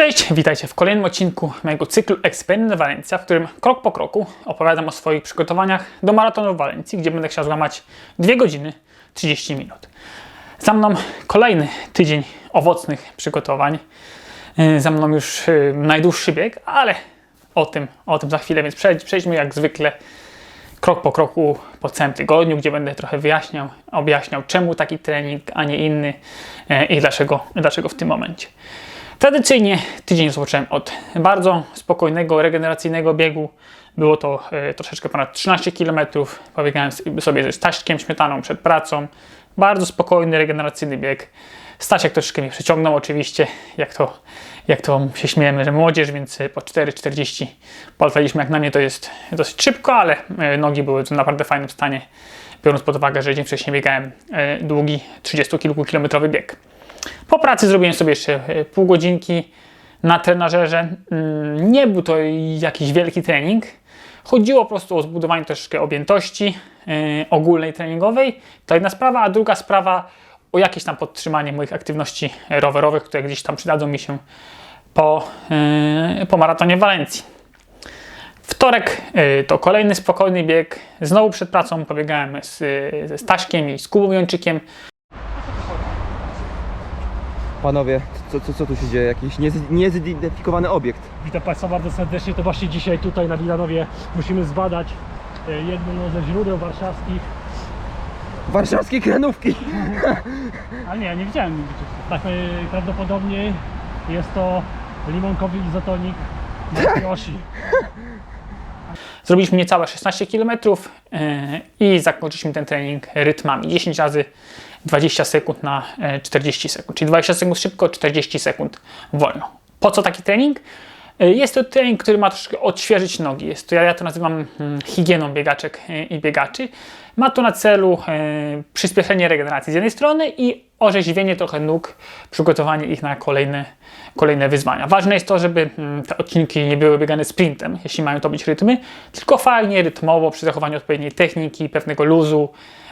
Cześć, witajcie w kolejnym odcinku mojego cyklu Eksperyment Walencja, w którym krok po kroku opowiadam o swoich przygotowaniach do maratonu w Walencji, gdzie będę chciał złamać 2 godziny 30 minut. Za mną kolejny tydzień owocnych przygotowań. Yy, Za mną już yy, najdłuższy bieg, ale o tym, o tym za chwilę, więc przejdź- przejdźmy jak zwykle krok po kroku po całym tygodniu, gdzie będę trochę wyjaśniał, objaśniał czemu taki trening, a nie inny yy, i dlaczego, dlaczego w tym momencie. Tradycyjnie tydzień rozpocząłem od bardzo spokojnego, regeneracyjnego biegu. Było to e, troszeczkę ponad 13 km. Pobiegałem sobie ze Staśkiem Śmietaną przed pracą. Bardzo spokojny, regeneracyjny bieg. Stasiek troszeczkę mnie przeciągnął oczywiście, jak to, jak to się śmiejemy, że młodzież, więc e, po 4,40 polecieliśmy. Jak na mnie to jest dosyć szybko, ale e, nogi były w naprawdę fajnym stanie, biorąc pod uwagę, że dzień wcześniej biegałem długi 30 kilku kilometrowy bieg. Po pracy zrobiłem sobie jeszcze e, pół godzinki na trenażerze. Mm, Nie był to jakiś wielki trening. Chodziło po prostu o zbudowanie troszeczkę objętości e, ogólnej treningowej. To jedna sprawa, a druga sprawa o jakieś tam podtrzymanie moich aktywności rowerowych, które gdzieś tam przydadzą mi się po, e, po maratonie w Walencji. Wtorek to kolejny spokojny bieg. Znowu przed pracą pobiegałem z, ze Staśkiem i z Kubą Jączykiem. Panowie, co, co, co tu się dzieje? Jakiś niez- niezidentyfikowany obiekt. Witam Państwa bardzo serdecznie. To właśnie dzisiaj tutaj na Wilanowie musimy zbadać e, jedno ze źródeł warszawskich. Warszawskie kranówki! Ale nie, ja nie widziałem nigdy. Tak, e, prawdopodobnie jest to limonkowy izotonik Yoshi. Zrobiliśmy niecałe 16 km i zakończyliśmy ten trening rytmami 10 razy 20 sekund na e, 40 sekund, czyli 20 sekund szybko, 40 sekund wolno. Po co taki trening? E, Jest to trening, który ma troszkę odświeżyć nogi. Jest to, ja, to nazywam mm, higieną biegaczek e, i biegaczy. Ma to na celu e, przyspieszenie regeneracji z jednej strony i orzeźwienie trochę nóg, przygotowanie ich na kolejne, kolejne wyzwania. Ważne jest to, żeby mm, te odcinki nie były biegane sprintem, jeśli mają to być rytmy, tylko fajnie, rytmowo, przy zachowaniu odpowiedniej techniki, pewnego luzu, e,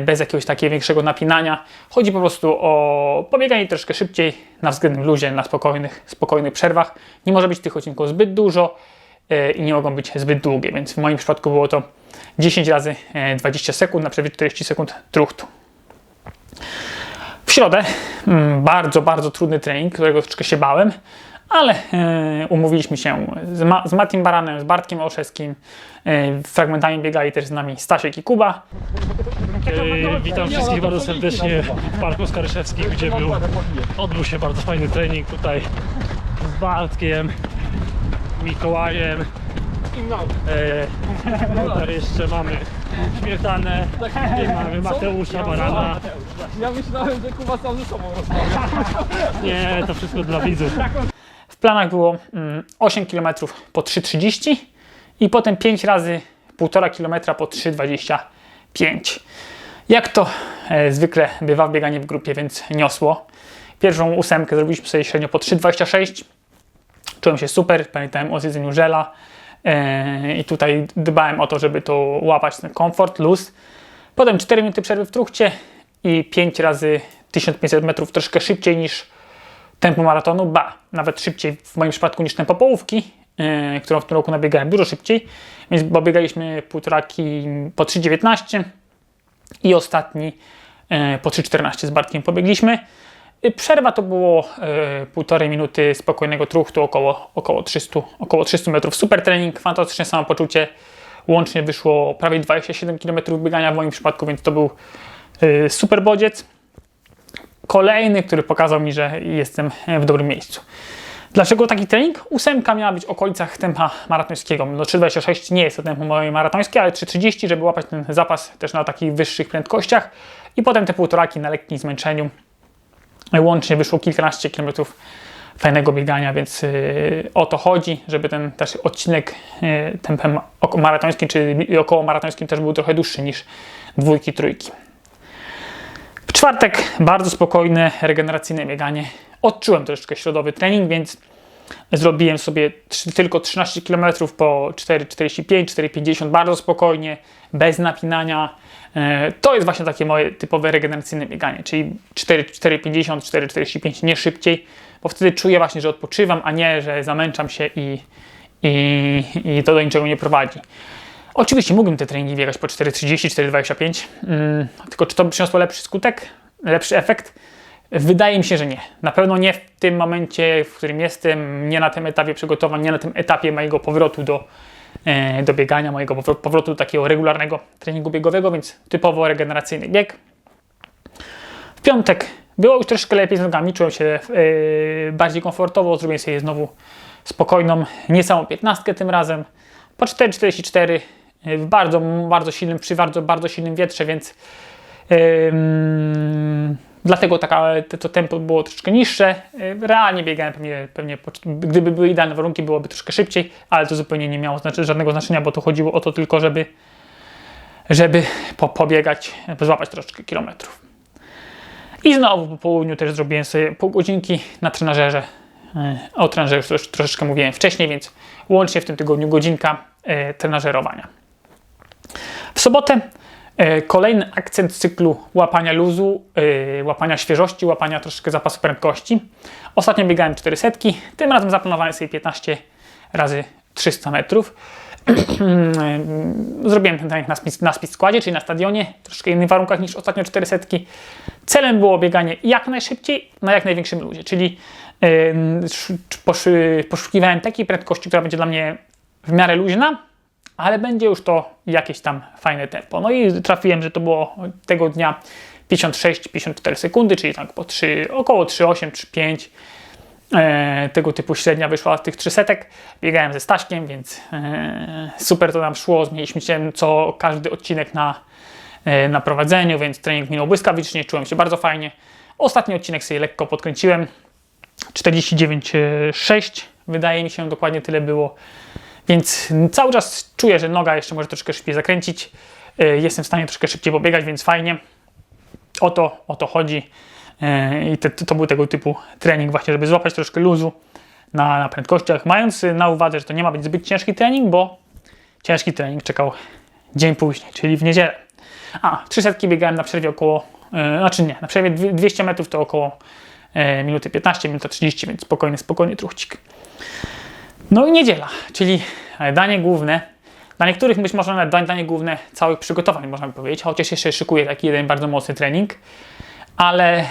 bez jakiegoś takiego większego napinania. Chodzi po prostu o pobieganie troszkę szybciej, na względnym luzie, na spokojnych, spokojnych przerwach. Nie może być tych odcinków zbyt dużo e, i nie mogą być zbyt długie, więc w moim przypadku było to 10 razy e, 20 sekund na przewyż 40 sekund truchtu. W środę mm, bardzo, bardzo trudny trening, którego troszeczkę się bałem, ale e, umówiliśmy się z, Ma- z Matim Baranem, z Bartkiem Olszewskim. E, fragmentami biegali też z nami Stasiek i Kuba. E, Witam wszystkich bardzo serdecznie w Parku Skaryszewskim, gdzie był, odbył się bardzo fajny trening tutaj z Bartkiem, Mikołajem. E, tutaj jeszcze mamy śmietanę, i mamy Mateusza Barana. Ja myślałem, że Kuba sam ze sobą rozmawia. Nie, to wszystko dla widzów. Planach było mm, 8 km po 3,30 i potem 5 razy 1,5 km po 3,25. Jak to e, zwykle bywa w bieganie w grupie, więc niosło. Pierwszą ósemkę zrobiliśmy sobie średnio po 3,26. Czułem się super, pamiętałem o zjedzeniu żela e, i tutaj dbałem o to, żeby to łapać ten komfort, luz. Potem 4 minuty przerwy w truchcie i 5 razy 1500 metrów troszkę szybciej niż tempo maratonu, ba, nawet szybciej w moim przypadku niż tempo połówki, yy, którą w tym roku nabiegałem dużo szybciej, więc bo biegaliśmy półtoraki po 3,19 i ostatni yy, po 3,14 z Bartkiem pobiegliśmy. Yy, Przerwa to było yy, półtorej minuty spokojnego truchtu, około, około, 300, około 300 metrów. Super trening, fantastyczne samopoczucie. Łącznie wyszło prawie 27 km biegania w moim przypadku, więc to był yy, super bodziec kolejny, który pokazał mi, że jestem w dobrym miejscu. Dlaczego taki trening? Ósemka miała być w okolicach tempa maratońskiego. No 3,26 nie jest to tempo moje maratońskie, ale 3,30, żeby łapać ten zapas też na takich wyższych prędkościach. I potem te półtoraki na lekkim zmęczeniu. Łącznie wyszło kilkanaście kilometrów fajnego biegania, więc yy, o to chodzi, żeby ten też odcinek yy, tempem maratońskim czy około maratońskim też był trochę dłuższy niż dwójki, trójki. Czwartek bardzo spokojne, regeneracyjne bieganie. Odczułem troszeczkę środowy trening, więc zrobiłem sobie tylko 13 km po 4,45, 4,50 bardzo spokojnie, bez napinania. E, To jest właśnie takie moje typowe regeneracyjne bieganie, czyli 4, 4,50, 4,45, nie szybciej, bo wtedy czuję właśnie, że odpoczywam, a nie, że zamęczam się i, i, i to do niczego nie prowadzi. Oczywiście mógłbym te treningi biegać po 4,30, 4,25, mm, tylko czy to by przyniosło lepszy skutek, lepszy efekt? Wydaje mi się, że nie. Na pewno nie w tym momencie, w którym jestem, nie na tym etapie przygotowań, nie na tym etapie mojego powrotu do, e, do biegania, mojego powro- powrotu do takiego regularnego treningu biegowego, więc typowo regeneracyjny bieg. W piątek było już troszkę lepiej z nogami, czułem się e, bardziej komfortowo, zrobiłem sobie znowu spokojną, niecałą 15 tym razem, po 4,44 e, w bardzo, bardzo silnym, przy bardzo, bardzo silnym wietrze, więc dlatego taka, to, tempo było troszkę niższe. Ym, Realnie biegałem pewnie, pewnie gdyby były idealne warunki, byłoby troszkę szybciej, ale to zupełnie nie miało znaczy, żadnego znaczenia, bo to chodziło o to tylko, żeby, żeby po, pobiegać, złapać troszeczkę kilometrów. I znowu po południu też zrobiłem sobie pół godzinki na trenażerze. Yy, O trenażerze już trosz, troszeczkę mówiłem wcześniej, więc łącznie w tym tygodniu godzinka trenażerowania. W sobotę E, Kolejny akcent cyklu łapania luzu, e, łapania świeżości, łapania troszkę zapasu prędkości. Ostatnio biegałem 4 setki, tym razem zaplanowałem sobie 15 razy 300 metrów. Zrobiłem ten trening na, spis, na speed składzie, czyli na stadionie, w troszkę innych warunkach niż ostatnio 4 setki. Celem było bieganie jak najszybciej, na jak największym luzie, czyli poszy- poszukiwałem takiej prędkości, która będzie dla mnie w miarę luźna, ale będzie już to jakieś tam fajne tempo. No i trafiłem, że to było tego dnia 56-54 sekundy, czyli tak po 3, około 3,8, 3,5. E, tego typu średnia wyszła z tych 3 setek. Biegałem ze Staśkiem, więc e, super to nam szło. Zmieniliśmy się co każdy odcinek na, e, na prowadzeniu, więc trening minął błyskawicznie, czułem się bardzo fajnie. Ostatni odcinek sobie lekko podkręciłem. 49,6 wydaje mi się, dokładnie tyle było. Więc cały czas czuję, że noga jeszcze może troszkę szybciej zakręcić. Y, Jestem w stanie troszkę szybciej pobiegać, więc fajnie. O to, o to chodzi. Y, I te, to był tego typu trening właśnie, żeby złapać troszkę luzu na, na prędkościach, mając na uwadze, że to nie ma być zbyt ciężki trening, bo ciężki trening czekał dzień później, czyli w niedzielę. A, trzy setki biegałem na przerwie około, y, znaczy nie, na przerwie dwie- 200 metrów to około y, minuty 15, minuta 30, więc spokojny, spokojny truchcik. No i niedziela, czyli danie główne. Dla niektórych być może nawet danie główne całych przygotowań, można by powiedzieć, chociaż jeszcze szykuję taki jeden bardzo mocny trening, ale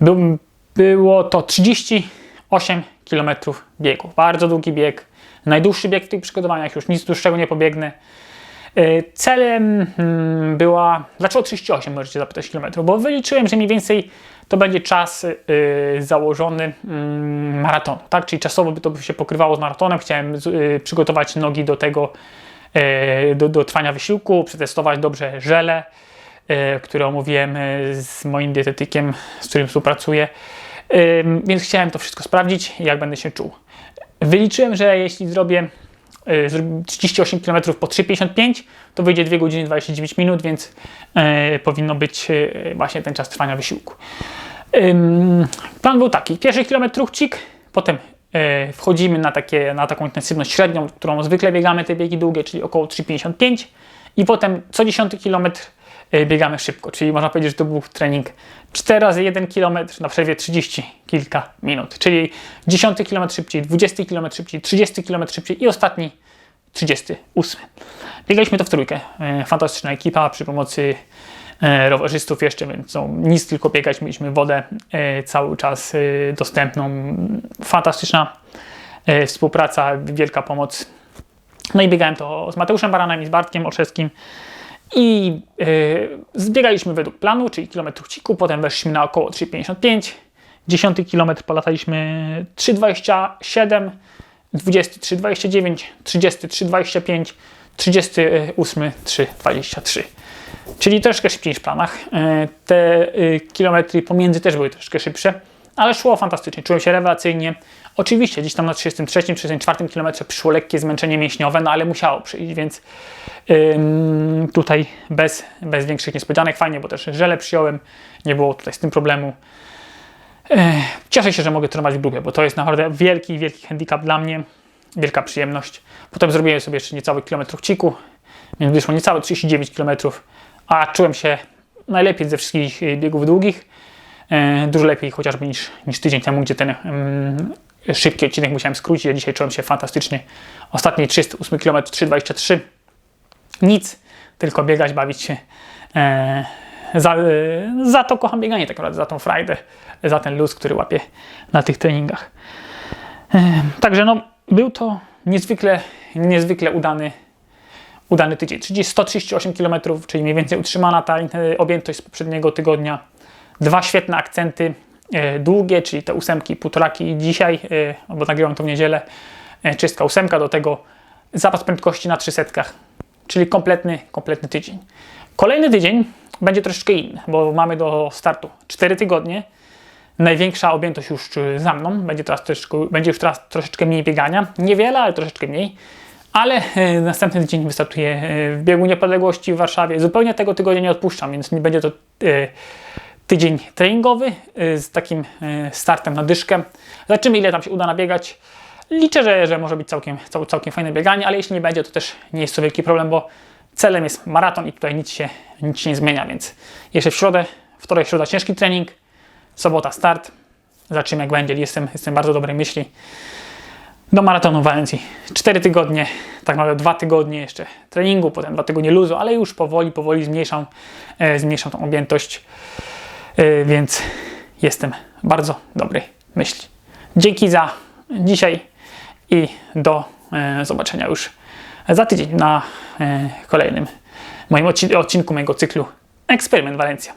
był, było to 38 km biegu. Bardzo długi bieg, najdłuższy bieg w tych przygotowaniach, już nic dłuższego nie pobiegnę. E, Celem mm, była. Dlaczego 38 możecie zapytać kilometrów? Bo wyliczyłem, że mniej więcej to będzie czas y, założony mm, maratonu, tak? Czyli czasowo by to się pokrywało z maratonem. Chciałem y, przygotować nogi do tego, y, do, do trwania wysiłku, przetestować dobrze żele, y, które omówiłem z moim dietetykiem, z którym współpracuję. Więc chciałem to wszystko sprawdzić, jak będę się czuł. Wyliczyłem, że jeśli zrobię 38 km po 3,55, to wyjdzie 2 godziny 29 minut, więc y, powinno być y, właśnie ten czas trwania wysiłku. Plan był taki, pierwszy kilometr truchcik, potem wchodzimy na, takie, na taką intensywność średnią, którą zwykle biegamy te biegi długie, czyli około 3,55 i potem co 10 kilometr biegamy szybko, czyli można powiedzieć, że to był trening 4 razy 1 km na przerwie 30 kilka minut, czyli 10 km szybciej, 20 km szybciej, 30 km szybciej i ostatni 38. Biegaliśmy to w trójkę. E, Fantastyczna ekipa przy pomocy e, rowerzystów jeszcze, więc no, nic tylko biegać. Mieliśmy wodę cały czas dostępną. Fantastyczna współpraca, wielka pomoc. No i biegałem to z Mateuszem Baranem i z Bartkiem Olszewskim. I e, zbiegaliśmy według planu, czyli kilometr ciku, potem weszliśmy na około 3,55. 10 kilometr polataliśmy 3,27, 23, 29, 33, 25, 38, 3, 23. Czyli troszkę szybciej niż w planach. E, Te y, kilometry pomiędzy też były troszkę szybsze, ale szło fantastycznie. Czułem się rewelacyjnie. Oczywiście gdzieś tam na 33, 34 kilometrze przyszło lekkie zmęczenie mięśniowe, no ale musiało przyjść, więc tutaj bez, bez większych niespodzianek. Fajnie, bo też żele przyjąłem, nie było tutaj z tym problemu. E, Cieszę się, że mogę trenować w grupie, bo to jest naprawdę wielki, wielki handicap dla mnie, wielka przyjemność. Potem zrobiłem sobie jeszcze niecały kilometr ciku, więc wyszło niecałe 39 km, a czułem się najlepiej ze wszystkich biegów długich. E, Dużo lepiej chociażby niż, niż tydzień temu, gdzie ten mm, szybki odcinek musiałem skrócić, a dzisiaj czułem się fantastycznie. Ostatni 308 km 3,23. Nic, tylko biegać, bawić się. E, za, e, za to kocham bieganie tak naprawdę, za tą frajdę, za ten luz, który łapię na tych treningach. E, Także no, był to niezwykle, niezwykle udany, udany tydzień. 30, 138 km, czyli mniej więcej utrzymana ta e, objętość z poprzedniego tygodnia. Dwa świetne akcenty, e, długie, czyli te ósemki, półtoraki dzisiaj, e, bo nagrywam to w niedzielę, e, czystka ósemka, do tego zapas prędkości na 300, czyli kompletny, kompletny tydzień. Kolejny tydzień będzie troszeczkę inny, bo mamy do startu 4 tygodnie. Największa objętość już za mną, będzie, teraz troszeczkę, będzie już teraz troszeczkę mniej biegania. Niewiele, ale troszeczkę mniej. Ale e, następny tydzień wystartuję e, w biegu niepodległości w Warszawie. Zupełnie tego tygodnia nie odpuszczam, więc nie będzie to e, tydzień treningowy e, z takim e, startem na dyszkę. Zobaczymy, ile tam się uda nabiegać. Liczę, że, że może być całkiem, cał, całkiem fajne bieganie, ale jeśli nie będzie, to też nie jest to wielki problem, bo celem jest maraton i tutaj nic się, nic się nie zmienia, więc jeszcze w środę, wtorek, środa ciężki trening, sobota start. Zobaczymy jak będzie, jestem, jestem bardzo dobrej myśli. Do maratonu w Walencji. 4 tygodnie, tak naprawdę 2 tygodnie jeszcze treningu, potem 2 tygodnie luzu, ale już powoli, powoli zmniejszam, e, zmniejszam tą objętość, więc jestem bardzo dobrej myśli. Dzięki za dzisiaj i do e, zobaczenia już za tydzień na e, kolejnym moim odci- odcinku mojego cyklu Eksperyment Walencja.